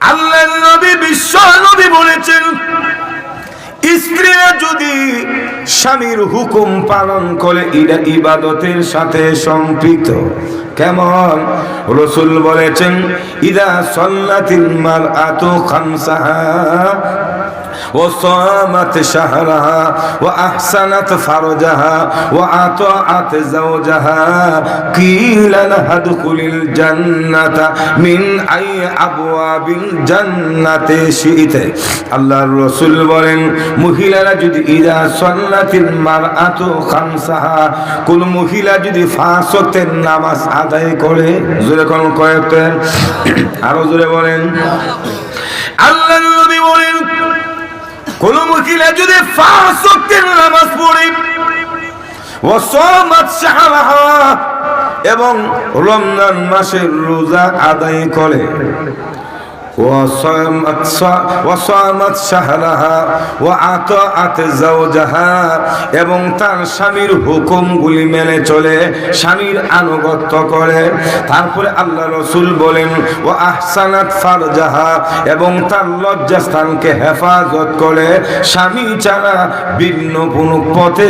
আল্লাহ নবী, বিশ্ব নবী বলেছেন, স্ত্রীরা যদি স্বামীর হুকুম পালন করে ইরা ইবাদতের সাথে সম্পৃক্ত। কেমন? রসুল বলেছেন, ইদা সল্লাতিন মার আতো খামসাহা وصامت شهرها وأحسنت فرجها وأطاعت زوجها قيل لها ادخل الجنة من أي أبواب الجنة شئت আল্লাহ রসুল বলেন মহিলারা যদি ইদা সল্লাতিল মার আতো খামসাহা কোন মহিলা যদি ফাঁসতের নামাজ আদায় করে জোরে কোন কয়েকটেন আরো জোরে বলেন আল্লাহ নবী বলেন কোন মহিলা যদি নামাজ পড়ে এবং রমজান মাসের রোজা আদায় করে وصامت وصامت شهرها وأطاعت زوجها এবং তার স্বামীর হুকুমগুলি মেনে চলে স্বামীর আনুগত্য করে তারপরে আল্লাহ রসুল বলেন ও আহসানাত ফারজাহা এবং তার লজ্জাস্থানকে হেফাজত করে স্বামী ছাড়া ভিন্ন কোনো পথে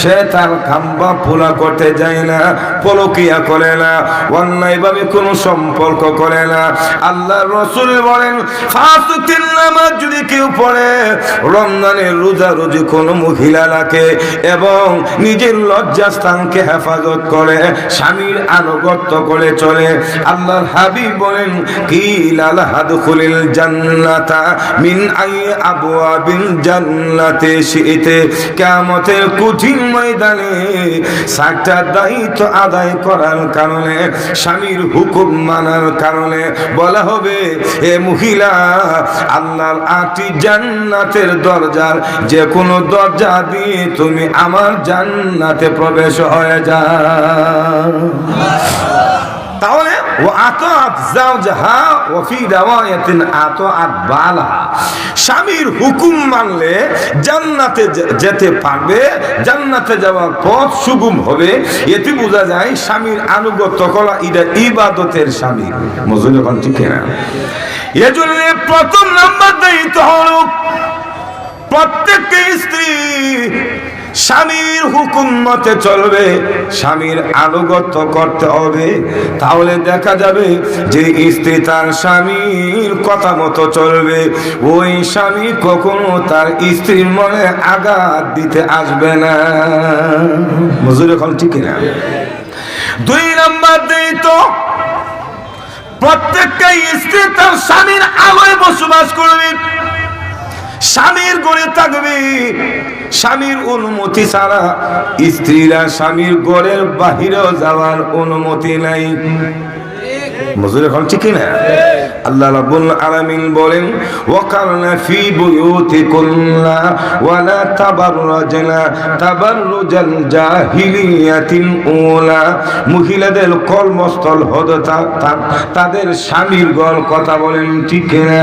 সে তার খাম্বা পোলা করতে যায় না পলকিয়া করে না অন্যায়ভাবে কোনো সম্পর্ক করে না আল্লাহ রসুল বলেন ফাঁসুকের নামাজ যদি কেউ পড়ে রমজানের রোজা কোনো মহিলা রাখে এবং নিজের হেফাজত করে, স্বামীর আনুগত্য করে চলে, আল্লাহর বলেন কি লাল খুলিল জান্নাতা মিন আই আবওয়াবিল জান্নাতে শীতে কিয়ামতের কঠিন ময়দানে সাতটা দায়িত্ব আদায় করার কারণে, স্বামীর হুকুম মানার কারণে বলা হবে এ মহিলা, আল্লাহর আটি জান্নাতের দরজার যে কোনো দরজা দিয়ে তুমি আমার জান্নাতে প্রবেশ হয়ে যা তাহলে স্বামীর হুকুম মানলে জান্নাতে যেতে পারবে, জান্নাতে যাওয়ার পথ সুগুম হবে। এতে বোঝা যায় স্বামীর আনুগত্য করা এটা ইবাদতের স্বামী। মজুর এখন ঠিক না এজন্য প্রথম নাম্বার দায়িত্ব হলো প্রত্যেকটি স্ত্রী স্বামীর হুকুম মতে চলবে, স্বামীর আনুগত্য করতে হবে। তাহলে দেখা যাবে যে স্ত্রী তার স্বামীর কথা মতো চলবে। ওই স্বামী কখনো তার স্ত্রীর মনে আঘাত দিতে আসবে না। মজুর এখন ঠিক না দুই নাম্বার দেই তো প্রত্যেকটা স্ত্রী তার স্বামীর আলোয় বসবাস করবে। স্বামীর গড়ে থাকবে। স্বামীর অনুমতি ছাড়া স্ত্রীরা স্বামীর গড়ের বাহিরেও যাওয়ার অনুমতি নাই। মজুর এখন ঠিক না আল্লাহ রাব্বুল আলামিন বলেন ওয়াকারনা ফি বুয়ুতিকুন্না ওয়ালা তাবাররাজনা তাবাররুজাল জাহিলিয়াতিল উলা। মহিলাদের কর্মস্থল হদ তা- তা- তাদের স্বামীর গল কথা বলেন ঠিক না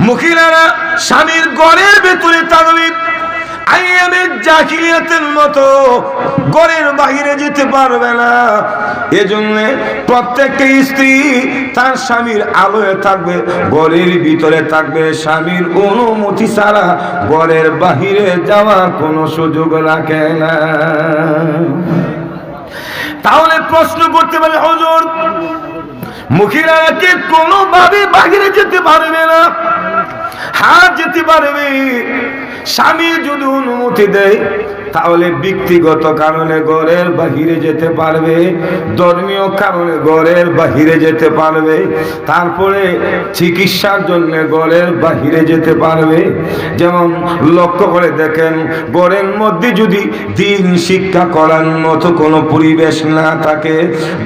মহিলারা স্বামীর গড়ের ভেতরে থাকবে আইয়ামের জাহিলিয়াতের মতো গড়ের বাহিরে যেতে পারবে না। এজন্য প্রত্যেকটা স্ত্রী তার স্বামীর আলোয় থাকবে গড়ের ভিতরে থাকবে। স্বামীর অনুমতি ছাড়া গড়ের বাহিরে যাওয়ার কোনো সুযোগ রাখে না। তাহলে প্রশ্ন করতে পারে, হজর মহিলারা কি কোনোভাবে বাহিরে যেতে পারবে না? হ্যাঁ যেতে পারবে। স্বামী যদি অনুমতি দেয় তাহলে ব্যক্তিগত কারণে ঘরের বাহিরে যেতে পারবে, ধর্মীয় কারণে ঘরের বাহিরে যেতে পারবে, তারপরে চিকিৎসার জন্য ঘরের বাহিরে যেতে পারবে। যেমন লক্ষ্য করে দেখেন, ঘরের মধ্যে যদি দিন শিক্ষা করার মতো কোনো পরিবেশ না থাকে,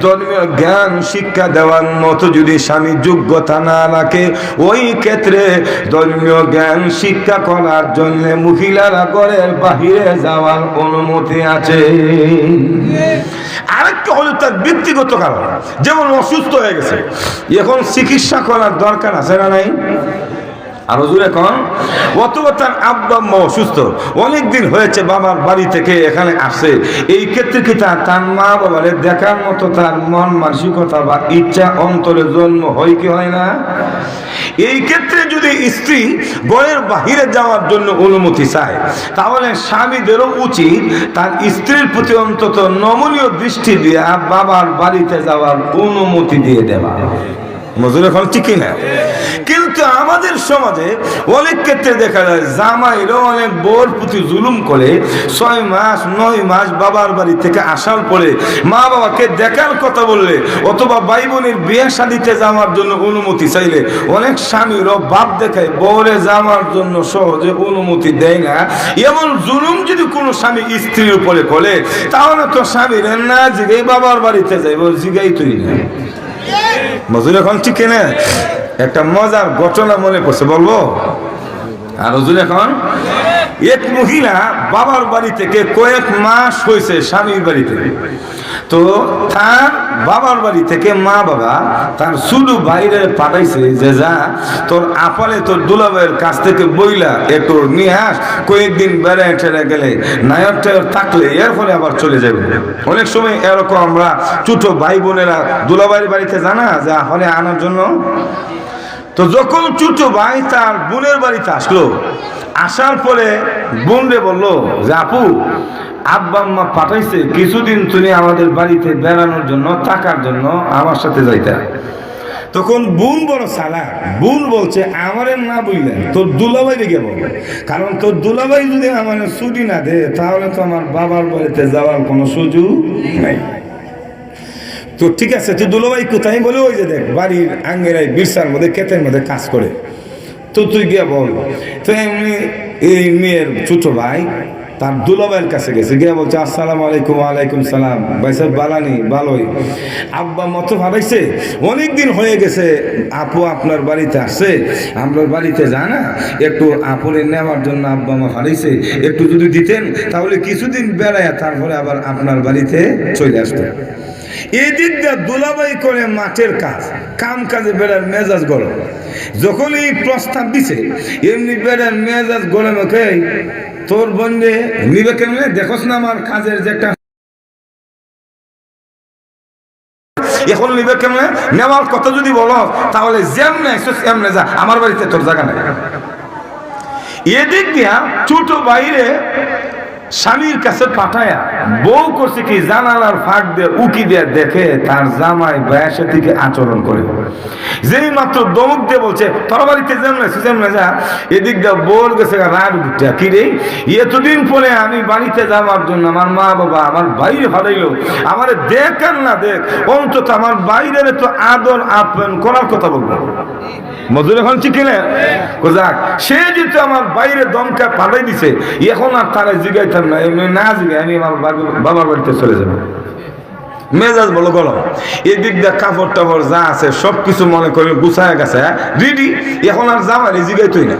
ধর্মীয় জ্ঞান শিক্ষা দেওয়ার মতো যদি স্বামী যোগ্যতা না রাখে, ওই ক্ষেত্রে ধর্মীয় জ্ঞান শিক্ষা করার জন্য মহিলারা ঘরের বাহিরে যাওয়ার অনুমতি আছে। আরেকটা হলো তার ব্যক্তিগত কারণ। যেমন অসুস্থ হয়ে গেছে। এখন চিকিৎসা করার দরকার আছে না নাই? আর হুজুর এখন, অথবা তার আব্বা আম্মা অসুস্থ। অনেক দিন হয়েছে বাবার বাড়ি থেকে এখানে আসে। এই ক্ষেত্রে কি তার তার মা বাবারে দেখার মতো তার মন মানসিকতা বা ইচ্ছা অন্তরে জন্ম হয় কি হয় না? এই ক্ষেত্রে যদি স্ত্রী বয়ের বাহিরে যাওয়ার জন্য অনুমতি চায়, তাহলে স্বামীদেরও উচিত তার স্ত্রীর প্রতি অন্তত নমনীয় দৃষ্টি দিয়ে বাবার বাড়িতে যাওয়ার অনুমতি দিয়ে দেওয়া। মজুর এখন ঠিকই না কিন্তু আমাদের সমাজে অনেক ক্ষেত্রে দেখা যায় জামাইরও অনেক বোর প্রতি জুলুম করে, ছয় মাস, নয় মাস বাবার বাড়ি থেকে আসার পরে মা বাবাকে দেখার কথা বললে, অথবা ভাই বোনের বিয়ে শাদিতে যাওয়ার জন্য অনুমতি চাইলে, অনেক স্বামীরও বাপ দেখায় বরে যাওয়ার জন্য সহজে অনুমতি দেয় না। এমন জুলুম যদি কোনো স্বামী স্ত্রীর উপরে করে, তাহলে তো স্বামীরা না জিগাই বাবার বাড়িতে যাইব জিগাই তুই না। মজুর এখন ঠিক না একটা মজার ঘটনা মনে পড়ছে বলব? আর হজুর এখন এক মহিলা বাবার বাড়ি থেকে কয়েক মাস হয়েছে স্বামীর বাড়িতে। তো তার বাবার বাড়ি থেকে মা বাবা তার শুধু বাইরে পাঠাইছে যে, যা, তোর আপালে তোর দুলাভাইয়ের কাছ থেকে বইলা একটু নিয়ে আস, কয়েকদিন বেড়ে টেড়ে গেলে নায়ক টায়ক থাকলে এর ফলে আবার চলে যাবে অনেক সময় এরকম আমরা ছোট ভাই বোনেরা দুলাভাইয়ের বাড়িতে জানা, যে, হলে আনার জন্য? তো যখন ছোট ভাই তার বোনের বাড়িতে আসলো আসার পরে বোন রে বলল, যে আপু, আব্বা আম্মা পাঠাইছে, কিছুদিন তুমি আমাদের বাড়িতে বেড়ানোর জন্য, থাকার জন্য আমার সাথে যাইতে। তখন বোন বড় সালা বোন বলছে, আমারে না বুঝলেন তোর দুলাভাই রেগে বল। কারণ তোর দুলাভাই যদি আমার ছুটি না দে, তাহলে তো আমার বাবার বাড়িতে যাওয়ার কোনো সুযোগ নাই। তো ঠিক আছে তুই দুলোভাই কোথায়? বলে, ওই যে দেখ, বাড়ির আঙ্গেরাই বিরসার মধ্যে, ক্ষেতের মধ্যে কাজ করে। তো তুই গিয়ে বল। তো এমনি এই মেয়ের ছোট ভাই তার দুলাভাইয়ের কাছে গেছে, গিয়ে বলছে, আসসালামু আলাইকুম আলাইকুম সালাম। ভাই সাহেব, বালানি, ভালোই। আব্বা মতো ভাবাইছে অনেক দিন হয়ে গেছে, আপু আপনার বাড়িতে আসছে আপনার বাড়িতে জানা একটু আপনে নেওয়ার জন্য আব্বা মা হারাইছে, একটু যদি দিতেন, তাহলে কিছুদিন বেড়ায় তারপরে আবার আপনার বাড়িতে চলে আসতো। এদিক দিয়ে দুলাবাই করে মাঠের কাজ, কাম কাজে বেড়ার মেজাজ গরম। যখন এই প্রস্তাব দিছে, এমনি বেড়ার মেজাজ গরম, ওকে, তোর বন্ধে নিবে কেমনে দেখোস না আমার কাজের যে একটা এখন নিবে কেমনে নেওয়ার কথা যদি বলো তাহলে যেমনে এমনে যা, আমার বাড়িতে তোর জায়গা নাই। এদিক দিয়া ছোট বাইরে স্বামীর কাছে পাঠায়া বউ করছে কি জানালার ফাঁক দিয়ে উকি দিয়ে দেখে তার জামাই বয়সে থেকে আচরণ করে। যেই মাত্র দমক দিয়ে বলছে, তোর বাড়িতে যেমন যেমন যা। এদিক দিয়ে বোর গেছে রাগ উঠটা কি রে, এতদিন পরে আমি বাড়িতে যাওয়ার জন্য আমার মা বাবা আমার বাইরে হারাইলো আমার দেখ আর না দেখ, অন্তত আমার বাইরের তো আদর আপন করার কথা বলব। মজুর এখন ঠিক না সে যেহেতু আমার বাইরে দমকা পাঠাই দিছে, এখন আর তারা জিগাইতাম না, এমনি না জিগাই আমি আমার বাবা- বাবার বাড়িতে চলে যাব। মেজাজ বলো গরম এদিক দিয়ে কাপড় টাপড় যা আছে সব কিছু মনে করে গুছায় গেছে রেডি এখন আর জামাই জিগাইতই না।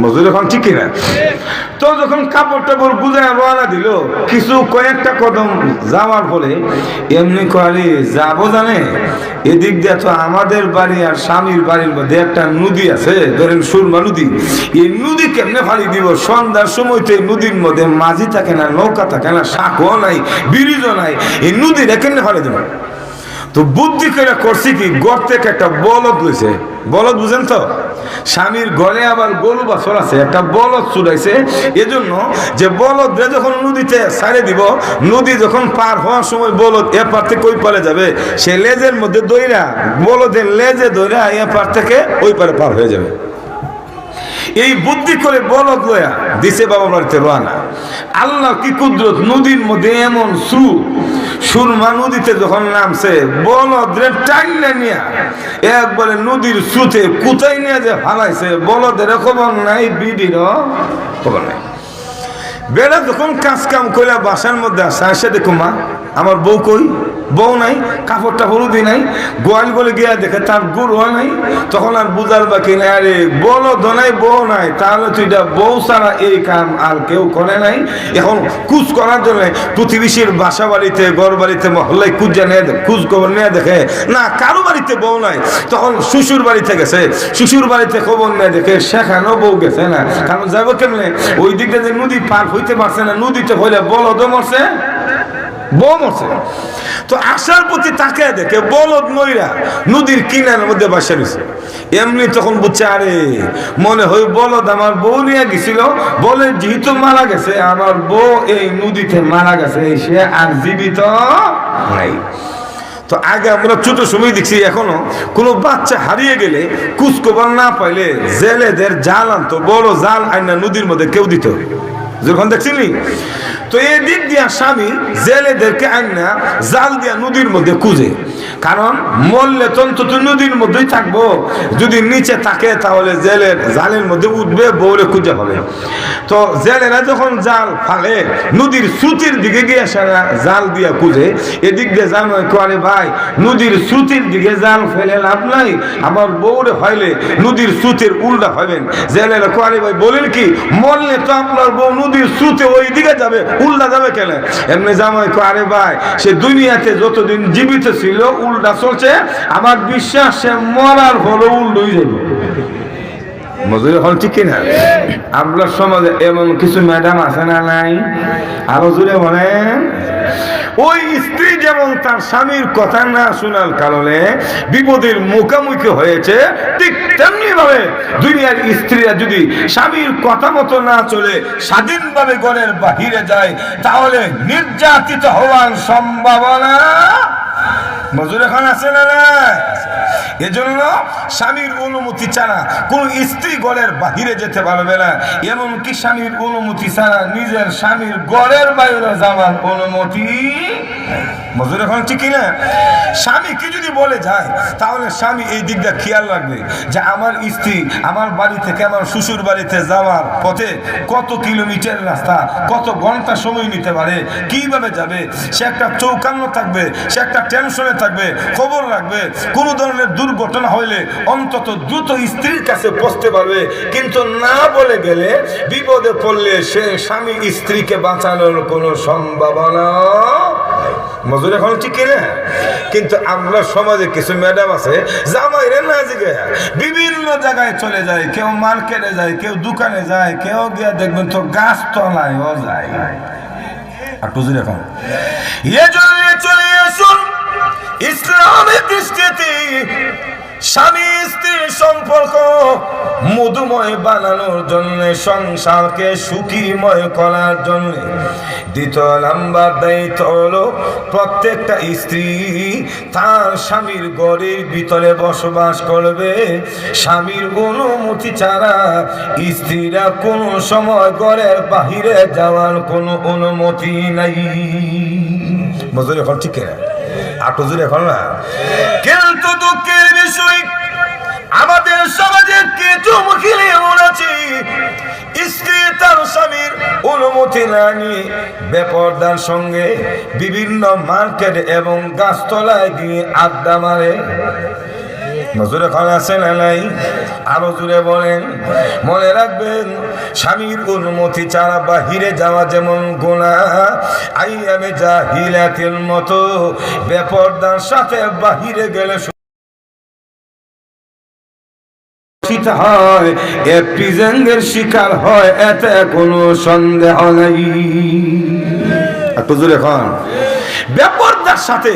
মজুর এখন ঠিকই না তো যখন কাপড় টাপড় গুজায় রওনা দিল, কিছু কয়েকটা কদম যাওয়ার পরে এমনি করে যাব জানে? এদিক দিয়ে তো আমাদের বাড়ি আর স্বামীর বাড়ির মধ্যে একটা নদী আছে, ধরেন সুরমা নদী। এই নদী কেমনে ফালি দিব? সন্ধ্যার সময় তো এই নদীর মধ্যে মাঝি থাকে না, নৌকা থাকে না শাকও নাই, ব্রিজও নাই। এই নদীটা কেমনে ফালি দেব? তো বুদ্ধি করে করছি কি? গড় থেকে একটা বলদ লইছে। বলদ বুঝেন তো? স্বামীর ঘরে আবার গরু বাছর আছে, একটা বলদ চুড়াইছে এজন্য যে বলদ যখন নদীতে ছাড়ে দিব, নদী যখন পার হওয়ার সময় বলদ এ পার থেকে ওই পারে যাবে। সে লেজের মধ্যে দইরা, বলদের লেজে দইরা এ পার থেকে ওই পারে পার হয়ে যাবে। এই বুদ্ধি করে বলদ লয়া দিছে বাবা বাড়িতে রোয়ানা আল্লাহ কি কুদরত নদীর মধ্যে এমন সু সুরমা নদীতে যখন নামছে বলদ রে টাইলে নিয়া, একবারে নদীর সুতে কুতাই নিয়ে যে ফালাইছে বলদের খবর নাই বিডির খবর নাই। বেড়া যখন কাজ কাম করে বাসার মধ্যে আসে আসে দেখো মা, আমার বউ কই? বউ নাই, কাপড়টা হলুদি নাই, গোয়াল বলে গিয়া দেখে তার গুড় হয় নাই, তখন আর বুঝার বাকি নাই, আরে বলো দনাই বউ নাই, তাহলে তুই বউ ছাড়া এই কাম আর কেউ করে নাই। এখন কুচ করার জন্য প্রতিবেশীর বাসা বাড়িতে ঘর বাড়িতে মহল্লায় কুজা নিয়ে দে- খোঁজ খবর নিয়ে দেখে, না, কারও বাড়িতে বউ নাই। তখন শ্বশুর বাড়িতে গেছে, শ্বশুর বাড়িতে খবর নিয়ে দেখে সেখানেও বউ গেছে না। কারণ যাব কেমনে? ওই দিকটা যে নদী পার হইতে পারছে না, নদীতে হইলে বলদও মরছে। বম আছে তো আসার প্রতি তাকে দেখে বলদ ময়রা নদীর কিনারের মধ্যে বাসা রয়েছে। এমনি তখন বুঝছে, আরে, মনে হয় বলদ আমার বউ নিয়ে গেছিল। বলে, যেহেতু মারা গেছে, আমার বউ এই নদীতে মারা গেছে সে আর জীবিত নাই। তো আগে আমরা ছোট সময় দেখছি, এখনও কোনো বাচ্চা হারিয়ে গেলে কুচকোবার না পাইলে জেলেদের জাল আনতো, বড় জাল আইনা নদীর মধ্যে কেউ দিত। যখন দেখছিলি তো এই দিক দিয়া স্বামী জেলেদেরকে আইনা জাল দিয়া নদীর মধ্যে খুঁজে। কারণ মরলে তো নদীর মধ্যেই থাকব। যদি নিচে থাকে তাহলে জেলের জালের মধ্যে উঠবে বউরে খুঁজে হবে তো জেলেরা যখন জাল ফালে, নদীর শ্রুতির দিকে গিয়ে সারা জাল দিয়া খুঁজে, এদিক দিয়ে জানো করে ভাই, নদীর শ্রুতির দিকে জাল ফেলে লাভ নাই। আমার বউরে হইলে নদীর শ্রুতির উল্টা হবেন জেলেরা কোয়ারে ভাই, বলেন কি, মরলে তো আপনার বউ নদীর শ্রুতে ওই দিকে যাবে উল্টা যাবে কেন এমনি জামাই আরে ভাই, সে দুনিয়াতে যতদিন জীবিত ছিল, উল্টা চলছে, আমার বিশ্বাস সে মরার হলো উল্টোই যাবে। মজুরি হল সমাজে এমন কিছু ম্যাডাম আছে না নাই? আরও জুড়ে বলেন। ওই স্ত্রী যেমন তার স্বামীর কথা না শোনার কারণে বিপদের মুখোমুখি হয়েছে, ঠিক তেমনি ভাবে দুনিয়ার স্ত্রীরা যদি স্বামীর কথা মতো না চলে, স্বাধীনভাবে গণের বাহিরে যায়, তাহলে নির্যাতিত হওয়ার সম্ভাবনা মজুর এখন আছে না না এজন্য স্বামীর অনুমতি ছাড়া কোন স্ত্রী গড়ের বাহিরে যেতে পারবে না। এমনকি স্বামীর অনুমতি ছাড়া নিজের স্বামীর গড়ের বাইরে যাওয়ার অনুমতি মজুর এখন ঠিক না স্বামী কি যদি বলে যায়, তাহলে স্বামী এই দিকটা খেয়াল রাখবে যে আমার স্ত্রী আমার বাড়ি থেকে আমার শ্বশুর বাড়িতে যাওয়ার পথে কত কিলোমিটার রাস্তা, কত ঘণ্টা সময় নিতে পারে, কীভাবে যাবে? সে একটা চৌকান্ন থাকবে, সে একটা টেনশনে থাকবে, খবর রাখবে। কোনো ধরনের দুর্ঘটনা হইলে অন্তত দ্রুত স্ত্রীর কাছে পৌঁছতে পারবে। কিন্তু না বলে গেলে বিপদে পড়লে সে স্বামী স্ত্রীকে বাঁচানোর কোনো সম্ভাবনা মজুর এখন ঠিক না কিন্তু আমরা সমাজে কিছু ম্যাডাম আছে, জামাইরে না জিগে বিভিন্ন জায়গায় চলে যায়, কেউ মার্কেটে যায়, কেউ দোকানে যায়, কেউ গিয়ে দেখবেন তো গাছ তলায় যায়। আর টুজুর এখন, এ জন্য চলে আসুন ইসলামের দৃষ্টিতে স্বামী স্ত্রীর সম্পর্ক মধুময় বানানোর জন্য, সংসারকে সুখীময় করার জন্য। দ্বিতীয় নাম্বার দায়িত্ব হলো প্রত্যেকটা স্ত্রী তার স্বামীর ঘরের ভিতরে বসবাস করবে। স্বামীর অনুমতি ছাড়া স্ত্রীরা কোনো সময় ঘরের বাহিরে যাওয়ার কোনো অনুমতি নাই। বুঝলি এখন ঠিক আটো জুড়ে এখন না? কিন্তু দুঃখের বিষয়, আমাদের সমাজে কিছু মুখিলে আছে। স্ত্রী তার স্বামীর অনুমতি না নিয়ে বেপরদার সঙ্গে বিভিন্ন মার্কেট এবং গাছতলায় গিয়ে আড্ডা মারে। নজরে খান আছে না নাই? আরও জুড়ে বলেন, মনে রাখবেন, স্বামীর অনুমতি ছাড়া বাহিরে যাওয়া যেমন গোনা আই আমি যা হিলাতের মতো বেপরদার সাথে বাহিরে গেলে হয় শিকার হয়, এতে কোনো সন্দেহ নাই। একটু জোরে ব্যাপারটার সাথে।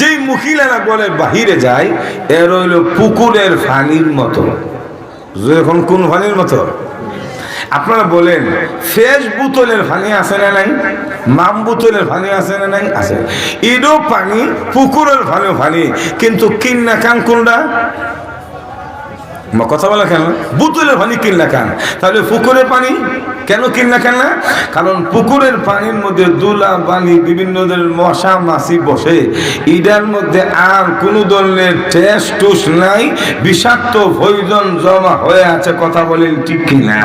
যেই মুখিলেরা বলে, বাহিরে যায় এর হইল পুকুরের ফানির মতো। এখন কোন ফানির মতো? আপনারা বলেন, ফেস বোতলের পানি আছে না নাই? মাম বোতলের পানি আছে না নাই? আছে। ইডো পানি, পুকুরের ফানি পানি কিন্তু কিন্না কান কোনটা? কথা বলা কেন? বোতলের পানি কিনলা কেন? তাহলে পুকুরের পানি কেন কিনলা কেন না কারণ পুকুরের পানির মধ্যে দুলা, বালি, বিভিন্ন ধরনের মশা, মাছি বসে। ইডার মধ্যে আর কোনো ধরনের টেস্ট টুস নাই, বিষাক্ত ভৈজন জমা হয়ে আছে, কথা বলেন ঠিক কিনা?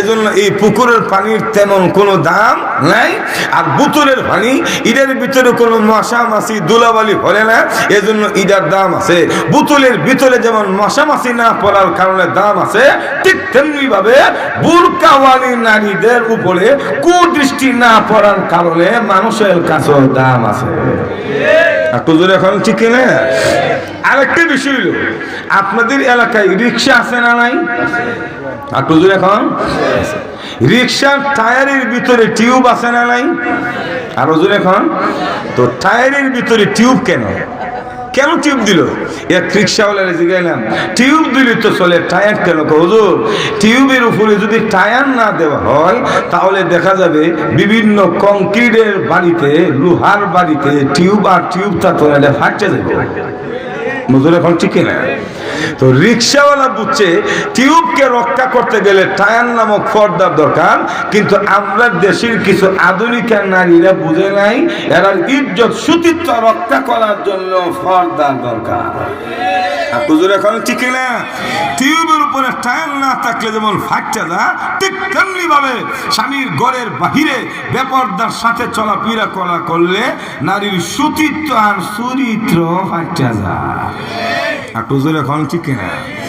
এজন্য এই পুকুরের পানির তেমন কোনো দাম নাই, আর বোতলের পানি, ইডার ভিতরে কোনো মশা, মাছি দুলাবালি হলে না, এজন্য ইডার দাম আছে। বোতলের ভিতরে যেমন মশা, মাছি না পড়ার কারণে দাম আছে, ঠিক তেমনি ভাবে বুরকাওয়ালি নারীদের উপরে কুদৃষ্টি না পড়ার কারণে মানুষের কাছেও দাম আছে। একটু জোরে এখন ঠিক না আরেকটা বিষয় হলো আপনাদের এলাকায় রিক্সা আছে না নাই? একটু জোরে এখন? রিক্সার টায়ারের ভিতরে টিউব আছে না নাই? আর ওজন এখন? তো টায়ারের ভিতরে টিউব কেন? কেন টিউব দিল? এক রিক্সাওয়ালারে গেলাম টিউব দিলে তো চলে, টায়ার কেন হুজুর? টিউবের উপরে যদি টায়ার না দেওয়া হয়, তাহলে দেখা যাবে বিভিন্ন কংক্রিটের বাড়িতে, লোহার বাড়িতে টিউব আর টিউবটা তোলা ফাটছে যাবে। মজুরে এখন ঠিক না তো রিক্সাওয়ালা বুঝছে টিউবকে রক্ষা করতে গেলে টায়ার নামক পর্দার দরকার, কিন্তু আমরা দেশের কিছু আধুনিক নারীরা বুঝে নাই, এরা ইজ্জত, সুতিত্ব রক্ষা করার জন্য পর্দার দরকার। টিউবের উপরে না থাকলে যেমন ফাটতে যা ঠিক সাথে চলাফেরা করা করলে নারীর আর চরিত্র হুজুর এখন to come.